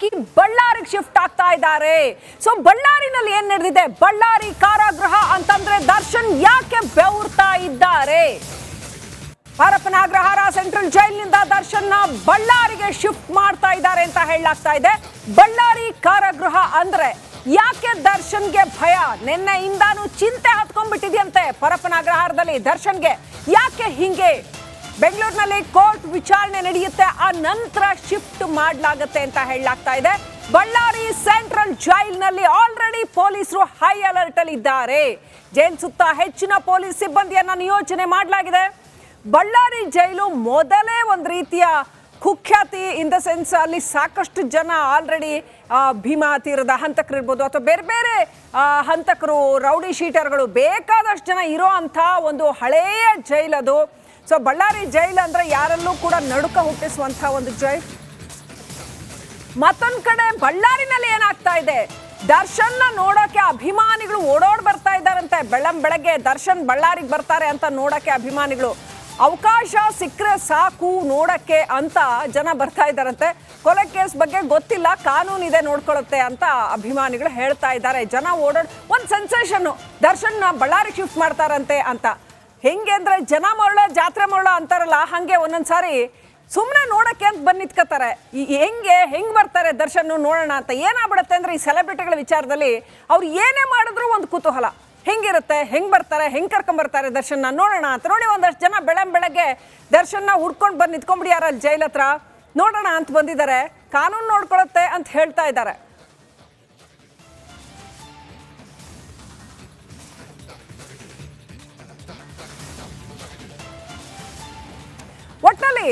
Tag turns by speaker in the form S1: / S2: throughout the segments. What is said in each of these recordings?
S1: ಹಾಕಿ ಬಳ್ಳಾರಿಗೆ ಶಿಫ್ಟ್ ಆಗ್ತಾ ಇದ್ದಾರೆ. ಸೊ ಬಳ್ಳಾರಿನಲ್ಲಿ ಏನ್ ನಡೆದಿದೆ? ಬಳ್ಳಾರಿ ಕಾರಾಗೃಹ ಅಂತಂದ್ರೆ ದರ್ಶನ್ ಯಾಕೆ ಬೆವರ್ತಾ ಇದ್ದಾರೆ? ಹರಪನಾಗ್ರಹಾರ ಸೆಂಟ್ರಲ್ ಜೈಲಿನಿಂದ ದರ್ಶನ್ನ ಬಳ್ಳಾರಿಗೆ ಶಿಫ್ಟ್ ಮಾಡ್ತಾ ಇದ್ದಾರೆ ಅಂತ ಹೇಳಲಾಗ್ತಾ ಇದೆ. ಬಳ್ಳಾರಿ ಕಾರಾಗೃಹ ಅಂದ್ರೆ ಯಾಕೆ ದರ್ಶನ್ಗೆ ಭಯ? ನಿನ್ನೆಯಿಂದಾನು ಚಿಂತೆ ಹತ್ಕೊಂಡ್ಬಿಟ್ಟಿದೆಯಂತೆ ಪರಪ್ಪನಾಗ್ರಹಾರದಲ್ಲಿ ದರ್ಶನ್ಗೆ. ಯಾಕೆ ಹಿಂಗೆ? ಬೆಂಗಳೂರಿನಲ್ಲಿ ಕೋರ್ಟ್ ವಿಚಾರಣೆ ನಡೆಯುತ್ತೆ. ಆ ನಂತರ ಶಿಫ್ಟ್ ಮಾಡಲಾಗುತ್ತೆ ಅಂತ ಹೇಳಲಾಗ್ತಾ ಇದೆ. ಬಳ್ಳಾರಿ ಸೆಂಟ್ರಲ್ ಜೈಲ್ನಲ್ಲಿ ಆಲ್ರೆಡಿ ಪೊಲೀಸರು ಹೈ ಅಲರ್ಟ್ ಅಲ್ಲಿ ಇದ್ದಾರೆ. ಜೈಲ್ ಸುತ್ತ ಹೆಚ್ಚಿನ ಪೊಲೀಸ್ ಸಿಬ್ಬಂದಿಯನ್ನ ನಿಯೋಜನೆ ಮಾಡಲಾಗಿದೆ. ಬಳ್ಳಾರಿ ಜೈಲು ಮೊದಲೇ ಒಂದು ರೀತಿಯ ಕುಖ್ಯಾತಿ ಇನ್ ದ ಸೆನ್ಸ್ ಅಲ್ಲಿ ಸಾಕಷ್ಟು ಜನ ಆಲ್ರೆಡಿ ಭೀಮಾ ತೀರದ ಹಂತಕರು ಇರ್ಬೋದು ಅಥವಾ ಬೇರೆ ಬೇರೆ ಹಂತಕರು, ರೌಡಿ ಶೀಟರ್ಗಳು ಬೇಕಾದಷ್ಟು ಜನ ಇರೋ ಅಂಥ ಒಂದು ಹಳೆಯ ಜೈಲದು ಸೊ ಬಳ್ಳಾರಿ ಜೈಲ್ ಅಂದ್ರೆ ಯಾರಲ್ಲೂ ಕೂಡ ನಡುಕ ಹುಟ್ಟಿಸುವಂಥ ಒಂದು ಜೈಲ್ ಮತ್ತೊಂದ್ ಕಡೆ ಬಳ್ಳಾರಿನಲ್ಲಿ ಏನಾಗ್ತಾ ಇದೆ? ದರ್ಶನ್ನ ನೋಡೋಕೆ ಅಭಿಮಾನಿಗಳು ಓಡೋಡ್ ಬರ್ತಾ ಇದ್ದಾರಂತೆ. ಬೆಳ್ಳಂ ಬೆಳಗ್ಗೆ ದರ್ಶನ್ ಬಳ್ಳಾರಿಗೆ ಬರ್ತಾರೆ ಅಂತ ನೋಡಕ್ಕೆ ಅಭಿಮಾನಿಗಳು. ಅವಕಾಶ ಸಿಕ್ಕರೆ ಸಾಕು ನೋಡಕ್ಕೆ ಅಂತ ಜನ ಬರ್ತಾ ಇದ್ದಾರಂತೆ. ಕೊಲೆ ಕೇಸ್ ಬಗ್ಗೆ ಗೊತ್ತಿಲ್ಲ, ಕಾನೂನು ಇದೆ ನೋಡ್ಕೊಳ್ಳುತ್ತೆ ಅಂತ ಅಭಿಮಾನಿಗಳು ಹೇಳ್ತಾ ಇದ್ದಾರೆ. ಜನ ಓಡಾಡ್ ಒಂದ್ ಸೆನ್ಸೇಷನ್ ದರ್ಶನ್ ಬಳ್ಳಾರಿ ಶಿಫ್ಟ್ ಮಾಡ್ತಾರಂತೆ ಅಂತ. ಹೆಂಗೆ ಅಂದ್ರೆ ಜನ ಮರಳ, ಜಾತ್ರೆ ಮರಳ ಅಂತಾರಲ್ಲ, ಹಂಗೆ ಒಂದೊಂದ್ಸಾರಿ ಸುಮ್ಮನೆ ನೋಡಕ್ಕೆ ಅಂತ ಬಂದು ನಿಂತ್ಕೋತಾರೆ ಈ ಹೆಂಗೆ, ಹೆಂಗ್ ಬರ್ತಾರೆ ದರ್ಶನ್ ನೋಡೋಣ ಅಂತ ಏನಾಗ್ಬಿಡುತ್ತೆ ಅಂದ್ರೆ ಈ ಸೆಲೆಬ್ರಿಟಿಗಳ ವಿಚಾರದಲ್ಲಿ ಅವ್ರು ಏನೇ ಮಾಡಿದ್ರು ಒಂದು ಕುತೂಹಲ. ಹೆಂಗಿರುತ್ತೆ, ಹೆಂಗ್ ಬರ್ತಾರೆ, ಹೆಂಗ್ ಕರ್ಕೊಂಬರ್ತಾರೆ ದರ್ಶನ ನೋಡೋಣ ಅಂತ ನೋಡಿ ಒಂದಷ್ಟು ಜನ ಬೆಳಂ ಬೆಳಗ್ಗೆ ದರ್ಶನ ಹುಡ್ಕೊಂಡು ಬಂದು ನಿಂತ್ಕೊಂಡ್ಬಿಡ್ಯಾರ ಅಲ್ಲಿ ಜೈಲ್ ಹತ್ರ ನೋಡೋಣ ಅಂತ ಬಂದಿದ್ದಾರೆ. ಕಾನೂನು ನೋಡ್ಕೊಳತ್ತೆ ಅಂತ ಹೇಳ್ತಾ ಇದ್ದಾರೆ. ಒಟ್ಟಲ್ಲಿ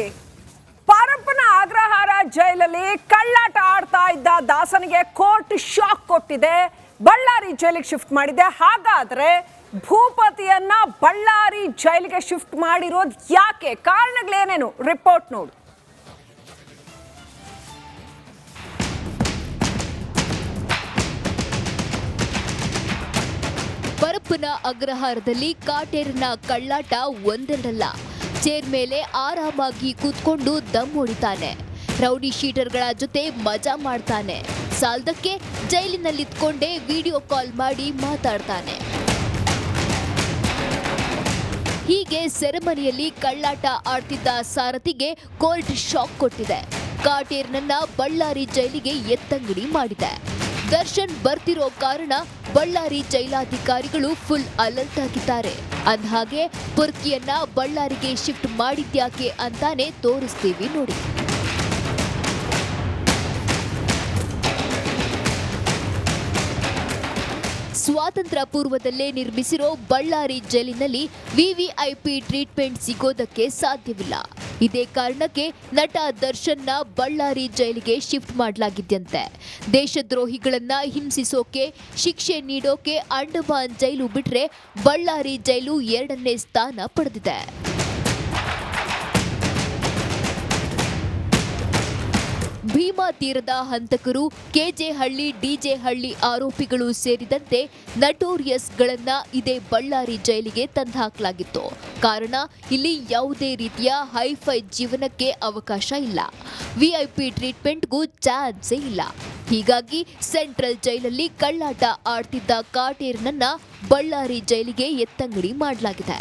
S1: ಪಾರಪ್ಪನ ಅಗ್ರಹಾರ ಜೈಲಲ್ಲಿ ಕಳ್ಳಾಟ ಆಡ್ತಾ ಇದ್ದ ದಾಸನಿಗೆ ಕೋರ್ಟ್ ಶಾಕ್ ಕೊಟ್ಟಿದೆ. ಬಳ್ಳಾರಿ ಜೈಲಿಗೆ ಶಿಫ್ಟ್ ಮಾಡಿದೆ. ಹಾಗಾದ್ರೆ ಭೂಪತಿಯನ್ನ ಬಳ್ಳಾರಿ ಜೈಲಿಗೆ ಶಿಫ್ಟ್ ಮಾಡಿರೋದು ಯಾಕೆ? ಕಾರಣಗಳೇನೇನು? ರಿಪೋರ್ಟ್ ನೋಡು.
S2: ಪರಪ್ಪನ ಅಗ್ರಹಾರದಲ್ಲಿ ಕಾಟೇರಿನ ಕಳ್ಳಾಟ ಒಂದೆರಡಲ್ಲ. ಚೇರ್ ಮೇಲೆ ಆರಾಮಾಗಿ ಕೂತ್ಕೊಂಡು ದಮ್ ಹೊಡಿತಾನೆ. ರೌಡಿ ಶೀಟರ್ಗಳ ಜೊತೆ ಮಜಾ ಮಾಡ್ತಾನೆ. ಸಾಲದಕ್ಕೆ ಜೈಲಿನಲ್ಲಿದ್ಕೊಂಡೇ ವಿಡಿಯೋ ಕಾಲ್ ಮಾಡಿ ಮಾತಾಡ್ತಾನೆ. ಹೀಗೆ ಸೆರೆಮನಿಯಲ್ಲಿ ಕಳ್ಳಾಟ ಆಡ್ತಿದ್ದ ಸಾರಥಿಗೆ ಕೋರ್ಟ್ ಶಾಕ್ ಕೊಟ್ಟಿದೆ. ಕಾಟೇರ್ನನ್ನ ಬಳ್ಳಾರಿ ಜೈಲಿಗೆ ಎತ್ತಂಗಡಿ ಮಾಡಿದೆ. ದರ್ಶನ್ ಬರ್ತಿರೋ ಕಾರಣ ಬಳ್ಳಾರಿ ಜೈಲಾಧಿಕಾರಿಗಳು ಫುಲ್ ಅಲರ್ಟ್ ಆಗಿದ್ದಾರೆ. ಅಂದ್ಹಾಗೆ ಪುರ್ಕಿಯನ್ನ ಬಳ್ಳಾರಿಗೆ ಶಿಫ್ಟ್ ಮಾಡಿದ್ಯಾಕೆ ಅಂತಾನೆ ತೋರಿಸ್ತೀವಿ ನೋಡಿ. ಸ್ವಾತಂತ್ರ್ಯ ಪೂರ್ವದಲ್ಲೇ ನಿರ್ಮಿಸಿರೋ ಬಳ್ಳಾರಿ ಜೈಲಿನಲ್ಲಿ ವಿವಿಐಪಿ ಟ್ರೀಟ್ಮೆಂಟ್ ಸಿಗೋದಕ್ಕೆ ಸಾಧ್ಯವಿಲ್ಲ. ಇದೇ ಕಾರಣಕ್ಕೆ ನಟ ದರ್ಶನ್ನ ಬಳ್ಳಾರಿ ಜೈಲಿಗೆ ಶಿಫ್ಟ್ ಮಾಡಲಾಗಿದ್ದಂತೆ ದೇಶದ್ರೋಹಿಗಳನ್ನ ಹಿಂಸಿಸೋಕೆ, ಶಿಕ್ಷೆ ನೀಡೋಕೆ ಅಂಡಮಾನ್ ಜೈಲು ಬಿಟ್ರೆ ಬಳ್ಳಾರಿ ಜೈಲು ಎರಡನೇ ಸ್ಥಾನ ಪಡೆದಿದೆ. ಭೀಮಾ ತೀರದ ಹಂತಕರು ಕೆಜೆ ಹಳ್ಳಿ ಡಿಜೆ ಹಳ್ಳಿ ಆರೋಪಿಗಳು ಸೇರಿದಂತೆ ನಟೋರಿಯಸ್ಗಳನ್ನ ಇದೇ ಬಳ್ಳಾರಿ ಜೈಲಿಗೆ ತಂದುಹಾಕಲಾಗಿತ್ತು ಕಾರಣ, ಇಲ್ಲಿ ಯಾವುದೇ ರೀತಿಯ ಹೈಫೈ ಜೀವನಕ್ಕೆ ಅವಕಾಶ ಇಲ್ಲ. ವಿಐಪಿ ಟ್ರೀಟ್ಮೆಂಟ್ಗೂ ಚಾನ್ಸೇ ಇಲ್ಲ. ಹೀಗಾಗಿ ಸೆಂಟ್ರಲ್ ಜೈಲಲ್ಲಿ ಕಳ್ಳಾಟ ಆಡ್ತಿದ್ದ ಕಾಟೇರ್ನನ್ನ ಬಳ್ಳಾರಿ ಜೈಲಿಗೆ ಎತ್ತಂಗಡಿ ಮಾಡಲಾಗಿದೆ.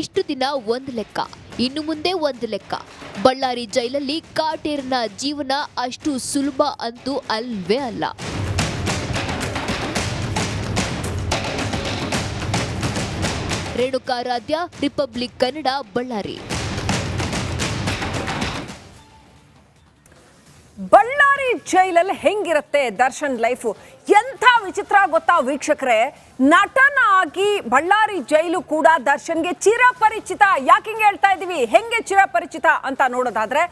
S2: ಇಷ್ಟು ದಿನ ಒಂದು ಲೆಕ್ಕ. ಇನ್ನು ಮುಂದೆ ಒಂದು ಲೆಕ್ಕ. ಬಳ್ಳಾರಿ ಜೈಲಲ್ಲಿ ಕಾಟೇರ್ನ ಜೀವನ ಅಷ್ಟು ಸುಲಭ ಅಂತೂ ಅಲ್ವೇ ಅಲ್ಲ. ರೇಣುಕಾರಾಧ್ಯ ರಿಪಬ್ಲಿಕ್ ಕನ್ನಡ, ಬಳ್ಳಾರಿ.
S1: ಬಳ್ಳಾರಿ ಜೈಲಲ್ಲಿ ಹೆಂಗಿರುತ್ತೆ ದರ್ಶನ್ ಲೈಫು? ಎಂಥ ವಿಚಿತ್ರ ಗೊತ್ತಾ ವೀಕ್ಷಕರೇ? ನಟನಾಗಿ ಬಳ್ಳಾರಿ ಜೈಲು ಕೂಡ ದರ್ಶನ್ಗೆ ಚಿರಪರಿಚಿತ. ಯಾಕೆ ಹಿಂಗೆ ಹೇಳ್ತಾ ಇದ್ದೀವಿ ಹೆಂಗೆ ಚಿರಪರಿಚಿತ ಅಂತ ನೋಡೋದಾದ್ರೆ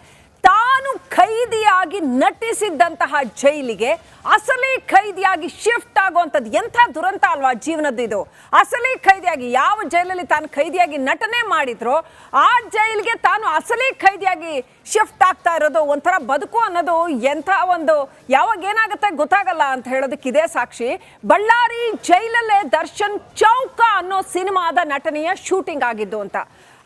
S1: ತಾನು ಖೈದಿಯಾಗಿ ನಟಿಸಿದ್ದಂತಹ ಜೈಲಿಗೆ ಅಸಲಿ ಖೈದಿಯಾಗಿ ಶಿಫ್ಟ್ ಆಗುವಂಥದ್ದು ಎಂಥ ದುರಂತ ಅಲ್ವಾ ಜೀವನದ್ದು ಇದು? ಅಸಲಿ ಖೈದಿಯಾಗಿ ಯಾವ ಜೈಲಲ್ಲಿ ತಾನು ಖೈದಿಯಾಗಿ ನಟನೆ ಮಾಡಿದ್ರೋ ಆ ಜೈಲಿಗೆ ತಾನು ಅಸಲಿ ಖೈದಿಯಾಗಿ ಶಿಫ್ಟ್ ಆಗ್ತಾ ಇರೋದು, ಒಂಥರ ಬದುಕು ಅನ್ನೋದು ಎಂಥ ಒಂದು ಯಾವಾಗ ಏನಾಗುತ್ತೆ ಗೊತ್ತಾಗಲ್ಲ ಅಂತ ಹೇಳೋದಕ್ಕೆ ಇದೇ ಸಾಕ್ಷಿ. ಬಳ್ಳಾರಿ ಜೈಲಲ್ಲೇ ದರ್ಶನ್ ಚೌಕ ಅನ್ನೋ ಸಿನಿಮಾದ ನಟನೆಯ ಶೂಟಿಂಗ್ ಆಗಿದ್ದು ಅಂತ.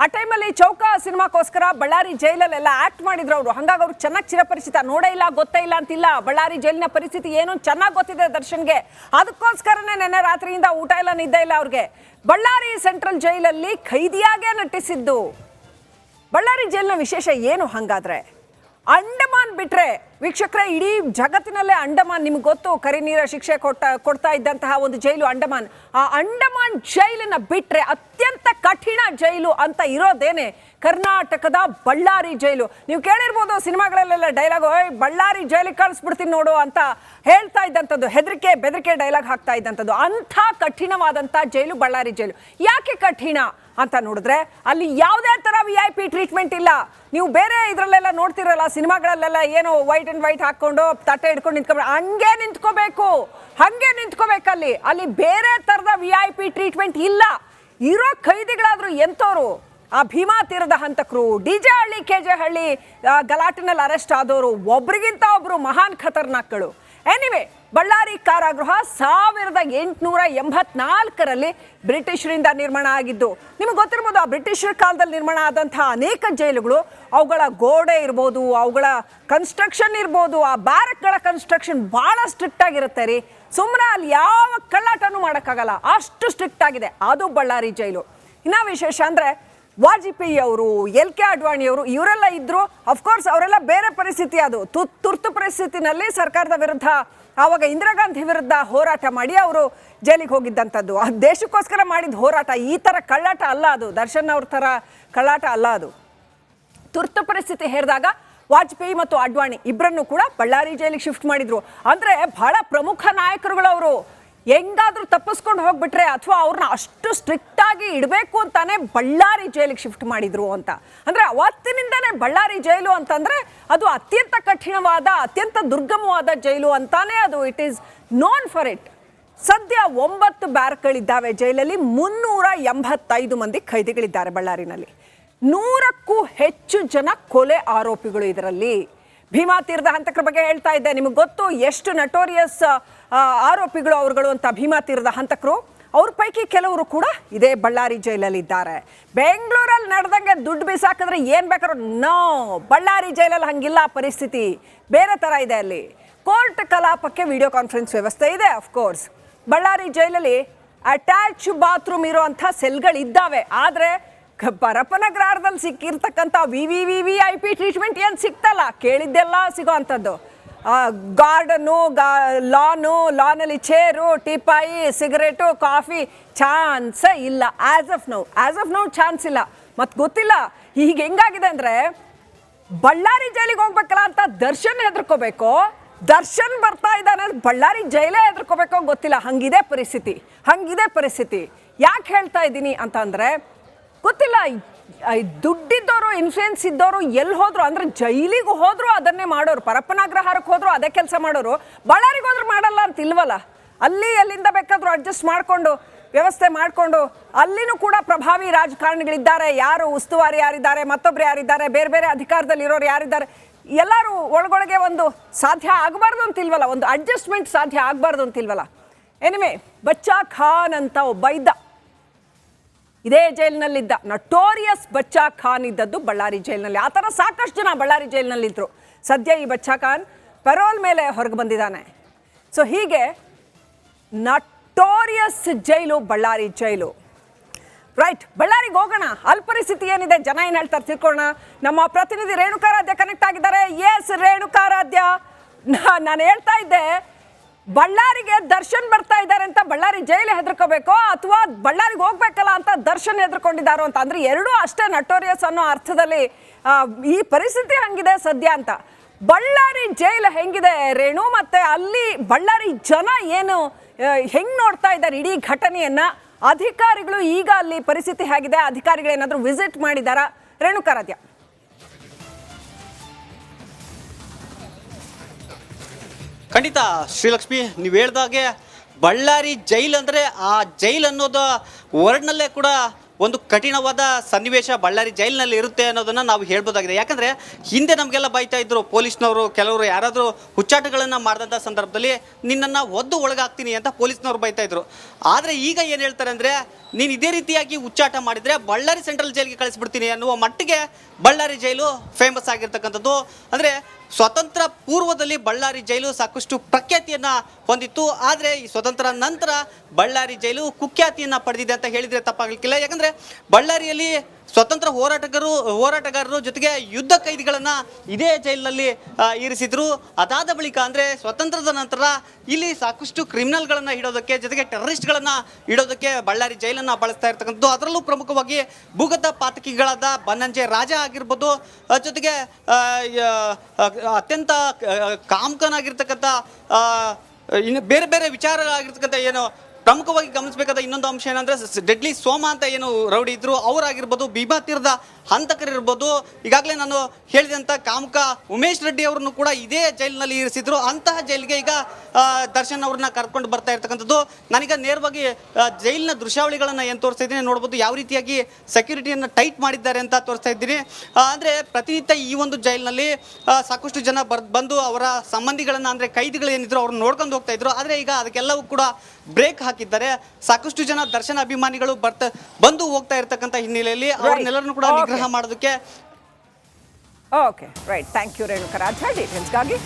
S1: ಆ ಟೈಮಲ್ಲಿ ಚೌಕ ಸಿನಿಮಾಕ್ಕೋಸ್ಕರ ಬಳ್ಳಾರಿ ಜೈಲಲ್ಲೆಲ್ಲ ಆಕ್ಟ್ ಮಾಡಿದ್ರು ಅವರು. ಹಂಗಾಗಿ ಅವ್ರು ಚೆನ್ನಾಗಿ ಚಿರಪರಿಚಿತ. ನೋಡೇ ಇಲ್ಲ, ಗೊತ್ತೇ ಇಲ್ಲ ಅಂತಿಲ್ಲ. ಬಳ್ಳಾರಿ ಜೈಲಿನ ಪರಿಸ್ಥಿತಿ ಏನು ಚೆನ್ನಾಗಿ ಗೊತ್ತಿದೆ ದರ್ಶನ್ಗೆ. ಅದಕ್ಕೋಸ್ಕರನೇ ನೆನ್ನೆ ರಾತ್ರಿಯಿಂದ ಊಟ ಎಲ್ಲ ನಿದ್ದೆ ಇಲ್ಲ ಅವ್ರಿಗೆ. ಬಳ್ಳಾರಿ ಸೆಂಟ್ರಲ್ ಜೈಲಲ್ಲಿ ಖೈದಿಯಾಗೇ ನಟಿಸಿದ್ದು. ಬಳ್ಳಾರಿ ಜೈಲಿನ ವಿಶೇಷ ಏನು ಹಂಗಾದ್ರೆ? ಅಂಡಮಾನ್ ಬಿಟ್ರೆ, ವೀಕ್ಷಕರೇ, ಇಡೀ ಜಗತ್ತಿನಲ್ಲೇ ಅಂಡಮಾನ್ ನಿಮ್ಗೆ ಗೊತ್ತು ಕರಿನೀರ ಶಿಕ್ಷೆ ಕೊಟ್ಟ, ಕೊಡ್ತಾ ಇದ್ದಂತಹ ಒಂದು ಜೈಲು ಅಂಡಮಾನ್. ಆ ಅಂಡಮಾನ್ ಜೈಲನ್ನ ಬಿಟ್ರೆ ಅತ್ಯಂತ ಕಠಿಣ ಜೈಲು ಅಂತ ಇರೋದೇನೆ ಕರ್ನಾಟಕದ ಬಳ್ಳಾರಿ ಜೈಲು. ನೀವು ಕೇಳಿರ್ಬೋದು ಸಿನಿಮಾಗಳಲ್ಲೆಲ್ಲ ಡೈಲಾಗ್, ಓಯ್, ಬಳ್ಳಾರಿ ಜೈಲಿಗೆ ಕಳಿಸ್ಬಿಡ್ತೀನಿ ನೋಡು ಅಂತ ಹೇಳ್ತಾ ಇದ್ದಂಥದ್ದು, ಹೆದರಿಕೆ, ಬೆದರಿಕೆ ಡೈಲಾಗ್ ಹಾಕ್ತಾ ಇದ್ದಂಥದ್ದು, ಅಂಥ ಕಠಿಣವಾದಂಥ ಜೈಲು ಬಳ್ಳಾರಿ ಜೈಲು. ಯಾಕೆ ಕಠಿಣ ಅಂತ ನೋಡಿದ್ರೆ, ಅಲ್ಲಿ ಯಾವುದೇ ತರ ವಿ ಐ ಪಿ ಟ್ರೀಟ್ಮೆಂಟ್ ಇಲ್ಲ. ನೀವು ಬೇರೆ ಇದರಲ್ಲೆಲ್ಲ ನೋಡ್ತಿರಲ್ಲ, ಸಿನಿಮಾಗಳಲ್ಲೆಲ್ಲ ಏನು ವೈಟ್ ಅಂಡ್ ವೈಟ್ ಹಾಕೊಂಡು ತಟ್ಟೆ ಹಿಡ್ಕೊಂಡು ನಿಂತ್ಕೊಂಡು ಹಂಗೆ ನಿಂತ್ಕೋಬೇಕು. ಹಂಗೆ ನಿಂತ್ಕೋಬೇಕು ಅಲ್ಲಿ. ಬೇರೆ ತರದ ವಿ ಐ ಪಿ ಟ್ರೀಟ್ಮೆಂಟ್ ಇಲ್ಲ. ಇರೋ ಖೈದಿಗಳಾದ್ರೂ ಎಂಥವ್ರು ಆ ಭೀಮಾ ತೀರದ ಹಂತಕರು, D J Halli, K J Halli ಗಲಾಟೆನಲ್ಲಿ arrest ಆದವರು ಒಬ್ರಿಗಿಂತ ಒಬ್ರು ಮಹಾನ್ ಖತರ್ನಾಕ್ಗಳು. ಎನಿವೆ ಬಳ್ಳಾರಿ ಕಾರಾಗೃಹ ಸಾವಿರದ ಎಂಟುನೂರ ಎಂಬತ್ನಾಲ್ಕರಲ್ಲಿ ಬ್ರಿಟಿಷರಿಂದ ನಿರ್ಮಾಣ ಆಗಿದ್ದು, ನಿಮಗೆ ಗೊತ್ತಿರ್ಬೋದು ಆ ಬ್ರಿಟಿಷರ ಕಾಲದಲ್ಲಿ ನಿರ್ಮಾಣ ಆದಂತಹ ಅನೇಕ ಜೈಲುಗಳು, ಅವುಗಳ ಗೋಡೆ ಇರ್ಬೋದು, ಅವುಗಳ ಕನ್ಸ್ಟ್ರಕ್ಷನ್ ಇರ್ಬೋದು, ಆ ಬ್ಯಾರಕ್ಗಳ ಕನ್ಸ್ಟ್ರಕ್ಷನ್ ಭಾಳ ಸ್ಟ್ರಿಕ್ಟ್ ಆಗಿರುತ್ತೆ ರೀ. ಸುಮ್ಮನೆ ಅಲ್ಲಿ ಯಾವ ಕಳ್ಳಾಟನೂ ಮಾಡೋಕ್ಕಾಗಲ್ಲ. ಅಷ್ಟು ಸ್ಟ್ರಿಕ್ಟ್ ಆಗಿದೆ. ಅದು ಬಳ್ಳಾರಿ ಜೈಲು. ಇನ್ನೂ ವಿಶೇಷ ಅಂದ್ರೆ ವಾಜಪೇಯಿ ಅವರು, ಎಲ್ ಕೆ ಅಡ್ವಾಣಿ ಅವರು, ಇವರೆಲ್ಲ ಇದ್ರು ಅಫ್ಕೋರ್ಸ್ ಅವರೆಲ್ಲ ಬೇರೆ ಪರಿಸ್ಥಿತಿ ಅದು. ತು- ತುರ್ತು ಪರಿಸ್ಥಿತಿನಲ್ಲಿ ಸರ್ಕಾರದ ವಿರುದ್ಧ, ಆವಾಗ ಇಂದಿರಾ ಗಾಂಧಿ ವಿರುದ್ಧ ಹೋರಾಟ ಮಾಡಿ ಅವರು ಜೈಲಿಗೆ ಹೋಗಿದ್ದಂಥದ್ದು. ಆ ದೇಶಕ್ಕೋಸ್ಕರ ಮಾಡಿದ ಹೋರಾಟ, ಈ ಥರ ಕಳ್ಳಾಟ ಅಲ್ಲ ಅದು. ದರ್ಶನ್ ಅವ್ರ ಥರ ಕಳ್ಳಾಟ ಅಲ್ಲ ಅದು. ತುರ್ತು ಪರಿಸ್ಥಿತಿ ಹೇರಿದಾಗ ವಾಜಪೇಯಿ ಮತ್ತು ಅಡ್ವಾಣಿ ಇಬ್ಬರನ್ನು ಕೂಡ ಬಳ್ಳಾರಿ ಜೈಲಿಗೆ ಶಿಫ್ಟ್ ಮಾಡಿದರು. ಅಂದರೆ ಬಹಳ ಪ್ರಮುಖ ನಾಯಕರುಗಳು ಅವರು ಹೆಂಗಾದ್ರೂ ತಪ್ಪಿಸ್ಕೊಂಡು ಹೋಗ್ಬಿಟ್ರೆ ಅಥವಾ ಅವ್ರನ್ನ ಅಷ್ಟು ಸ್ಟ್ರಿಕ್ಟ್ ಆಗಿ ಇಡಬೇಕು ಅಂತಾನೆ ಬಳ್ಳಾರಿ ಜೈಲಿಗೆ ಶಿಫ್ಟ್ ಮಾಡಿದ್ರು ಅಂತ. ಅಂದ್ರೆ ಅವತ್ತಿನಿಂದನೇ ಬಳ್ಳಾರಿ ಜೈಲು ಅಂತಂದ್ರೆ ಅದು ಅತ್ಯಂತ ಕಠಿಣವಾದ, ಅತ್ಯಂತ ದುರ್ಗಮವಾದ ಜೈಲು ಅಂತಾನೆ ಅದು it is known for it ಸದ್ಯ ಒಂಬತ್ತು ಬ್ಯಾರ್ಕ್ಗಳಿದ್ದಾವೆ ಜೈಲಲ್ಲಿ, ಮುನ್ನೂರ ಎಂಬತ್ತೈದು ಮಂದಿ ಖೈದಿಗಳಿದ್ದಾರೆ ಬಳ್ಳಾರಿನಲ್ಲಿ. ನೂರಕ್ಕೂ ಹೆಚ್ಚು ಜನ ಕೊಲೆ ಆರೋಪಿಗಳು ಇದರಲ್ಲಿ. ಭೀಮಾ ತೀರದ ಹಂತಕರ ಬಗ್ಗೆ ಹೇಳ್ತಾ ಇದ್ದೆ. ನಿಮಗೆ ಗೊತ್ತು ಎಷ್ಟು ನಟೋರಿಯಸ್ ಆರೋಪಿಗಳು ಅವರುಗಳು ಅಂತ ಭೀಮಾ ತೀರದ ಹಂತಕರು. ಅವ್ರ ಪೈಕಿ ಕೆಲವರು ಕೂಡ ಇದೇ ಬಳ್ಳಾರಿ ಜೈಲಲ್ಲಿ ಇದ್ದಾರೆ. ಬೆಂಗಳೂರಲ್ಲಿ ನಡೆದಂಗೆ ದುಡ್ಡು ಬಿಸಾಕಿದ್ರೆ ಏನು ಬೇಕಾದ್ರೂ ನೋ, ಬಳ್ಳಾರಿ ಜೈಲಲ್ಲಿ ಹಂಗಿಲ್ಲ ಪರಿಸ್ಥಿತಿ. ಬೇರೆ ತರ ಇದೆ ಅಲ್ಲಿ. ಕೋರ್ಟ್ ಕಲಾಪಕ್ಕೆ ವಿಡಿಯೋ ಕಾನ್ಫರೆನ್ಸ್ ವ್ಯವಸ್ಥೆ ಇದೆ ಅಫ್ಕೋರ್ಸ್ ಬಳ್ಳಾರಿ ಜೈಲಲ್ಲಿ ಅಟ್ಯಾಚ್ ಬಾತ್ರೂಮ್ ಇರುವಂಥ ಸೆಲ್ಗಳಿದ್ದಾವೆ ಆದರೆ ಪರಪನಗ್ರಹದಲ್ಲಿ ಸಿಕ್ಕಿರ್ತಕ್ಕಂಥ V V V V I P treatment ಏನು ಸಿಗ್ತಲ್ಲ ಕೇಳಿದ್ದೆಲ್ಲ ಸಿಗೋ ಅಂಥದ್ದು ಗಾರ್ಡನ್ನು, ಗಾ, ಲಾನು, ಲಾನಲ್ಲಿ ಚೇರು ಟೀಪಾಯಿ ಸಿಗರೇಟು, ಕಾಫಿ, ಚಾನ್ಸೇ ಇಲ್ಲ. As of now as of now chance ಇಲ್ಲ. ಮತ್ತು ಗೊತ್ತಿಲ್ಲ ಈಗ ಹೆಂಗಾಗಿದೆ ಅಂದರೆ ಬಳ್ಳಾರಿ ಜೈಲಿಗೆ ಹೋಗ್ಬೇಕಲ್ಲ ಅಂತ ದರ್ಶನ್ ಹೆದರ್ಕೋಬೇಕು. ದರ್ಶನ್ ಬರ್ತಾ ಇದ್ದಾನೆ ಬಳ್ಳಾರಿ ಜೈಲೇ ಹೆದರ್ಕೋಬೇಕೋ ಗೊತ್ತಿಲ್ಲ. ಹಂಗಿದೆ ಪರಿಸ್ಥಿತಿ. ಹಂಗಿದೆ ಪರಿಸ್ಥಿತಿ. ಯಾಕೆ ಹೇಳ್ತಾ ಇದ್ದೀನಿ ಅಂತ ಅಂದ್ರೆ ಗೊತ್ತಿಲ್ಲ. ದುಡ್ಡಿದ್ದವರು ಇನ್ಫ್ಲುಯೆನ್ಸ್ ಇದ್ದವರು ಎಲ್ಲಿ ಹೋದ್ರು, ಅಂದ್ರೆ ಜೈಲಿಗೆ ಹೋದ್ರು ಅದನ್ನೇ ಮಾಡೋರು, ಪರಪ್ಪನಾಗ್ರಹಾರಕ್ಕೆ ಹೋದ್ರು ಅದೇ ಕೆಲಸ ಮಾಡೋರು. ಬಳ್ಳಾರಿಗೆ ಹೋದ್ರು ಮಾಡಲ್ಲ ಅಂತ ಇಲ್ವಲ್ಲ? ಅಲ್ಲಿ ಎಲ್ಲಿಂದ ಬೇಕಾದ್ರೂ ಅಡ್ಜಸ್ಟ್ ಮಾಡಿಕೊಂಡು, ವ್ಯವಸ್ಥೆ ಮಾಡಿಕೊಂಡು, ಅಲ್ಲಿನೂ ಕೂಡ ಪ್ರಭಾವಿ ರಾಜಕಾರಣಿಗಳಿದ್ದಾರೆ. ಯಾರು ಉಸ್ತುವಾರಿ ಯಾರಿದ್ದಾರೆ, ಮತ್ತೊಬ್ರು ಯಾರಿದ್ದಾರೆ, ಬೇರೆ ಬೇರೆ ಅಧಿಕಾರದಲ್ಲಿ ಇರೋರು ಯಾರಿದ್ದಾರೆ? ಎಲ್ಲರೂ ಒಳಗೊಳಗೆ ಒಂದು ಸಾಧ್ಯ ಆಗಬಾರ್ದು ಅಂತಿಲ್ವಲ್ಲ ಒಂದು ಅಡ್ಜಸ್ಟ್ಮೆಂಟ್ ಸಾಧ್ಯ ಆಗಬಾರ್ದು ಅಂತಿಲ್ವಲ್ಲ ಎನಿಮೆ ಬಚ್ಚಾ ಖಾನ್ ಅಂತ ಒಬ್ಬ ಇದ್ದ. ಇದೇ ಜೈಲಿನಲ್ಲಿದ್ದ ನಟೋರಿಯಸ್ ಬಚ್ಚಾ ಖಾನ್ ಇದ್ದದ್ದು ಬಳ್ಳಾರಿ ಜೈಲಿನಲ್ಲಿ. ಆ ಥರ ಸಾಕಷ್ಟು ಜನ ಬಳ್ಳಾರಿ ಜೈಲಿನಲ್ಲಿದ್ದರು ಸದ್ಯ ಈ ಬಚ್ಚಾ ಖಾನ್ ಪೆರೋಲ್ ಮೇಲೆ ಹೊರಗೆ ಬಂದಿದ್ದಾನೆ. ಸೊ ಹೀಗೆ notorious jail Ballari jail. Right ಬಳ್ಳಾರಿಗೆ ಹೋಗೋಣ. ಅಲ್ಲಿ ಪರಿಸ್ಥಿತಿ ಏನಿದೆ? ಜನ ಏನು ಹೇಳ್ತಾರೆ ತಿಳ್ಕೊಳ್ಳೋಣ. ನಮ್ಮ ಪ್ರತಿನಿಧಿ ರೇಣುಕಾರಾಧ್ಯ ಕನೆಕ್ಟ್ ಆಗಿದ್ದಾರೆ. ಎಸ್ ರೇಣುಕಾರಾಧ್ಯ. ನಾನು ಹೇಳ್ತಾ ಇದ್ದೆ ಬಳ್ಳಾರಿಗೆ ದರ್ಶನ್ ಬರ್ತಾ ಇದ್ದಾರೆ ಅಂತ ಬಳ್ಳಾರಿ ಜೈಲು ಹೆದರ್ಕೋಬೇಕೋ ಅಥವಾ ಬಳ್ಳಾರಿಗೆ ಹೋಗ್ಬೇಕಲ್ಲ ಅಂತ ದರ್ಶನ್ ಹೆದರ್ಕೊಂಡಿದ್ದಾರೋ ಅಂತ? ಅಂದ್ರೆ ಎರಡೂ ಅಷ್ಟೇ ನಟೋರಿಯಸ್ ಅನ್ನೋ ಅರ್ಥದಲ್ಲಿ ಈ ಪರಿಸ್ಥಿತಿ ಹಂಗಿದೆ ಸದ್ಯ ಅಂತ. ಬಳ್ಳಾರಿ ಜೈಲು ಹೆಂಗಿದೆ ರೇಣು? ಮತ್ತೆ ಅಲ್ಲಿ ಬಳ್ಳಾರಿ ಜನ ಏನು ಹೆಂಗ್ ನೋಡ್ತಾ ಇದ್ದಾರೆ ಇಡೀ ಘಟನೆಯನ್ನ? ಅಧಿಕಾರಿಗಳು ಈಗ ಅಲ್ಲಿ ಪರಿಸ್ಥಿತಿ ಹೇಗಿದೆ? ಅಧಿಕಾರಿಗಳು ಏನಾದರೂ ವಿಸಿಟ್ ಮಾಡಿದಾರಾ ರೇಣುಕಾರಾಧ್ಯ
S3: ಖಂಡಿತ ಶ್ರೀಲಕ್ಷ್ಮಿ ನೀವು ಹೇಳ್ದಾಗೆ ಬಳ್ಳಾರಿ ಜೈಲ್ ಅಂದರೆ ಆ ಜೈಲ್ ಅನ್ನೋದು ವರ್ಡ್ನಲ್ಲೇ ಕೂಡ ಒಂದು ಕಠಿಣವಾದ ಸನ್ನಿವೇಶ ಬಳ್ಳಾರಿ ಜೈಲಿನಲ್ಲಿ ಇರುತ್ತೆ ಅನ್ನೋದನ್ನು ನಾವು ಹೇಳ್ಬೋದಾಗಿದೆ. ಯಾಕಂದರೆ ಹಿಂದೆ ನಮಗೆಲ್ಲ ಬೈತಾ ಇದ್ರು ಪೊಲೀಸ್ನವರು, ಕೆಲವರು ಯಾರಾದರೂ ಹುಚ್ಚಾಟಗಳನ್ನು ಮಾಡಿದಂಥ ಸಂದರ್ಭದಲ್ಲಿ ನಿನ್ನನ್ನು ಒದ್ದು ಒಳಗಾಗ್ತೀನಿ ಅಂತ ಪೊಲೀಸ್ನವರು ಬೈತಾ ಇದ್ರು. ಆದರೆ ಈಗ ಏನು ಹೇಳ್ತಾರೆ ಅಂದರೆ ನೀನು ಇದೇ ರೀತಿಯಾಗಿ ಹುಚ್ಚಾಟ ಮಾಡಿದರೆ ಬಳ್ಳಾರಿ ಸೆಂಟ್ರಲ್ ಜೈಲಿಗೆ ಕಳಿಸ್ಬಿಡ್ತೀನಿ ಅನ್ನುವ ಮಟ್ಟಿಗೆ ಬಳ್ಳಾರಿ ಜೈಲು ಫೇಮಸ್ ಆಗಿರ್ತಕ್ಕಂಥದ್ದು. ಅಂದರೆ ಸ್ವತಂತ್ರ ಪೂರ್ವದಲ್ಲಿ ಬಳ್ಳಾರಿ ಜೈಲು ಸಾಕಷ್ಟು ಪ್ರಖ್ಯಾತಿಯನ್ನು ಹೊಂದಿತ್ತು. ಆದರೆ ಈ ಸ್ವತಂತ್ರ ನಂತರ ಬಳ್ಳಾರಿ ಜೈಲು ಕುಖ್ಯಾತಿಯನ್ನು ಪಡೆದಿದೆ ಅಂತ ಹೇಳಿದರೆ ತಪ್ಪಾಗಲಿಕ್ಕಿಲ್ಲ. ಯಾಕಂದ್ರೆ ಬಳ್ಳಾರಿಯಲ್ಲಿ ಸ್ವತಂತ್ರ ಹೋರಾಟಗಾರರು ಹೋರಾಟಗಾರರು ಜೊತೆಗೆ ಯುದ್ಧ ಕೈದಿಗಳನ್ನು ಇದೇ ಜೈಲಿನಲ್ಲಿ ಇರಿಸಿದ್ರು. ಅದಾದ ಬಳಿಕ ಅಂದರೆ ಸ್ವತಂತ್ರದ ನಂತರ ಇಲ್ಲಿ ಸಾಕಷ್ಟು ಕ್ರಿಮಿನಲ್ಗಳನ್ನು ಇಡೋದಕ್ಕೆ ಜೊತೆಗೆ ಟೆರರಿಸ್ಟ್ಗಳನ್ನು ಇಡೋದಕ್ಕೆ ಬಳ್ಳಾರಿ ಜೈಲನ್ನು ಬಳಸ್ತಾ ಇರ್ತಕ್ಕಂಥದ್ದು. ಅದರಲ್ಲೂ ಪ್ರಮುಖವಾಗಿ ಭೂಗತ ಪಾತಕಿಗಳಾದ ಬನ್ನಂಜೆ ರಾಜ ಆಗಿರ್ಬೋದು ಜೊತೆಗೆ ಅತ್ಯಂತ ಕಾಮಕನಾಗಿರ್ತಕ್ಕಂಥ ಇನ್ನು ಬೇರೆ ಬೇರೆ ವಿಚಾರ ಆಗಿರ್ತಕ್ಕಂಥ ಏನು ಪ್ರಮುಖವಾಗಿ ಗಮನಿಸಬೇಕಾದ ಇನ್ನೊಂದು ಅಂಶ ಏನಂದ್ರೆ ಡೆಡ್ಲಿ ಸೋಮ ಅಂತ ಏನು ರೌಡಿ ಇದ್ರು, ಅವರಾಗಿರ್ಬೋದು ಭೀಮಾ ತೀರದ ಹಂತಕರಿರ್ಬೋದು ಈಗಾಗಲೇ ನಾನು ಹೇಳಿದಂಥ ಕಾಮಕ ಉಮೇಶ್ ರೆಡ್ಡಿ ಅವರನ್ನು ಕೂಡ ಇದೇ ಜೈಲಿನಲ್ಲಿ ಇರಿಸಿದ್ರು. ಅಂತಹ ಜೈಲಿಗೆ ಈಗ ದರ್ಶನ್ ಅವ್ರನ್ನ ಕರ್ಕೊಂಡು ಬರ್ತಾ ಇರ್ತಕ್ಕಂಥದ್ದು. ನಾನೀಗ ನೇರವಾಗಿ ಜೈಲಿನ ದೃಶ್ಯಾವಳಿಗಳನ್ನ ಏನು ತೋರಿಸ್ತಾ ಇದ್ದೀನಿ ನೋಡ್ಬೋದು, ಯಾವ ರೀತಿಯಾಗಿ ಸೆಕ್ಯೂರಿಟಿಯನ್ನು ಟೈಟ್ ಮಾಡಿದ್ದಾರೆ ಅಂತ ತೋರಿಸ್ತಾ ಇದ್ದೀನಿ. ಅಂದ್ರೆ ಪ್ರತಿನಿತ್ಯ ಈ ಒಂದು ಜೈಲಿನಲ್ಲಿ ಸಾಕಷ್ಟು ಜನ ಬಂದು ಅವರ ಸಂಬಂಧಿಗಳನ್ನ, ಅಂದ್ರೆ ಕೈದಿಗಳು ಏನಿದ್ರು, ಅವ್ರನ್ನ ನೋಡ್ಕೊಂಡು ಹೋಗ್ತಾ ಇದ್ರು. ಆದ್ರೆ ಈಗ ಅದಕ್ಕೆಲ್ಲವೂ ಕೂಡ ಬ್ರೇಕ್ ಹಾಕಿದ್ದಾರೆ. ಸಾಕಷ್ಟು ಜನ ದರ್ಶನ ಅಭಿಮಾನಿಗಳು ಬರ್ತ ಬಂದು ಹೋಗ್ತಾ ಇರ್ತಕ್ಕಂಥ ಹಿನ್ನೆಲೆಯಲ್ಲಿ ಅವ್ರನ್ನೆಲ್ಲರನ್ನು ಕೂಡ. ನಿಗ್ರಹ ಮಾಡೋದಕ್ಕೆ
S1: okay right thank you Renukaraja ಡೀಟೇಲ್ಸ್ಗಾಗಿ